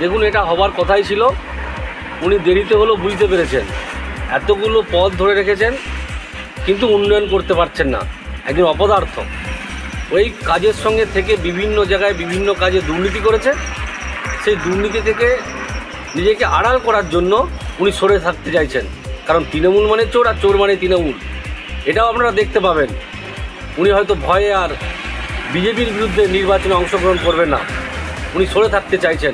দেখুন, এটা হবার কথাই ছিল। উনি দেরিতে হলেও বুঝতে পেরেছেন। এতগুলো পদ ধরে রেখেছেন, কিন্তু উন্নয়ন করতে পারছেন না। একজন অপদার্থ। ওই কাজের সঙ্গে থেকে বিভিন্ন জায়গায় বিভিন্ন কাজে দুর্নীতি করেছে। সেই দুর্নীতি থেকে নিজেকে আড়াল করার জন্য উনি সরে থাকতে চাইছেন। কারণ তৃণমূল মানে চোর আর চোর মানে তৃণমূল। এটাও আপনারা দেখতে পাবেন। উনি হয়তো ভয়ে আর বিজেপির বিরুদ্ধে নির্বাচনে অংশগ্রহণ করবেন না। উনি সরে থাকতে চাইছেন।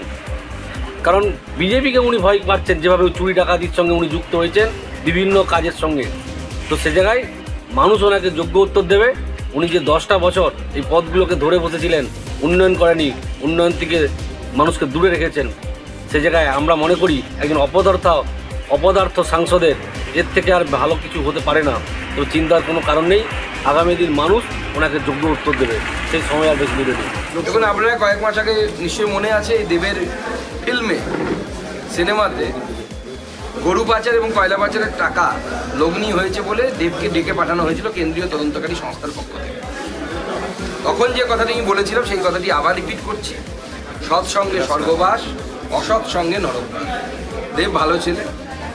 কারণ বিজেপিকে উনি ভয় পাচ্ছেন, যেভাবে চুরি ডাকাতির সঙ্গে উনি যুক্ত হয়েছেন বিভিন্ন কাজের সঙ্গে। তো সে জায়গায় মানুষ ওনাকে যোগ্য উত্তর দেবে। উনি যে দশটা বছর এই পদগুলোকে ধরে বসেছিলেন, উন্নয়ন করেনি, উন্নয়ন থেকে মানুষকে দূরে রেখেছেন, সে জায়গায় আমরা মনে করি একজন অপদার্থ অপদার্থ সাংসদের এর থেকে আর ভালো কিছু হতে পারে না। তো চিন্তার কোনো কারণ নেই, আগামী দিন মানুষ ওনাকে যোগ্য উত্তর দেবে। সেই সময় আর বেশি দূরে নেই। আপনারা কয়েক মাস আগে নিশ্চয়ই মনে আছে দেবের ফিল্মে, সিনেমাতে গরু পাচার এবং কয়লা পাচারের টাকা লগ্নি হয়েছে বলে দেবকে ডেকে পাঠানো হয়েছিল কেন্দ্রীয় তদন্তকারী সংস্থার পক্ষ থেকে। তখন যে কথাটি আমি বলেছিলাম, সেই কথাটি আবার রিপিট করছি। সৎ সঙ্গে স্বর্গবাস, অসৎ সঙ্গে নরকবাস। দেব ভালো ছেলে,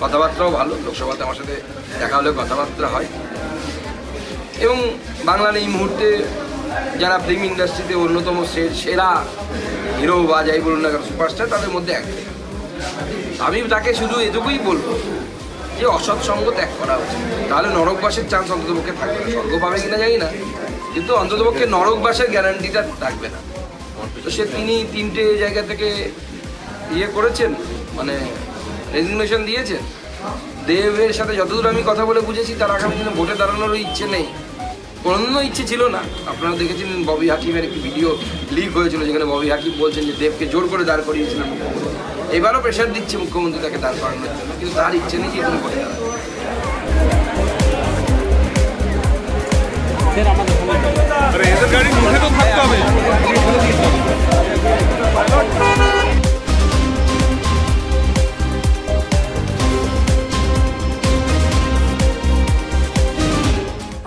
কথাবার্তাও ভালো, লোকসভাতে আমার সাথে দেখা হলে কথাবার্তা হয়। এবং বাংলার এই মুহূর্তে যারা ফিল্ম ইন্ডাস্ট্রিতে অন্যতম সেরা হিরো বা যাই বলুন না সুপারস্টার তাদের মধ্যে এক। আমি তাকে শুধু এটুকুই বলব যে অসৎ সঙ্গ ত্যাগ করা উচিত। তাহলে নরকবাসের চান্স অন্ততপক্ষে থাকবে না। স্বর্গ পাবে কিনা জানি না, কিন্তু অন্ততপক্ষে নরকবাসের গ্যারান্টিটা থাকবে না। তো সে তিনি তিনটে জায়গা থেকে ইয়ে করেছেন মানে রেজিগনেশন দিয়েছেন। দেবের সাথে যতদূর আমি কথা বলে বুঝেছি, তার আগামী দিনে ভোটে দাঁড়ানোরও ইচ্ছে নেই। কোনো ইচ্ছে ছিল না। আপনারা দেখেছিলেন ববি হাকিমের একটি ভিডিও লিক হয়েছিল যেখানে ববি হাকিম বলছেন যে দেবকে জোর করে দাঁড় করিয়েছিলেন মুখ্যমন্ত্রী। এবারও প্রেশার দিচ্ছে মুখ্যমন্ত্রী তাকে দাঁড় করানোর জন্য কিন্তু তার ইচ্ছে নেই যে দাঁড়ান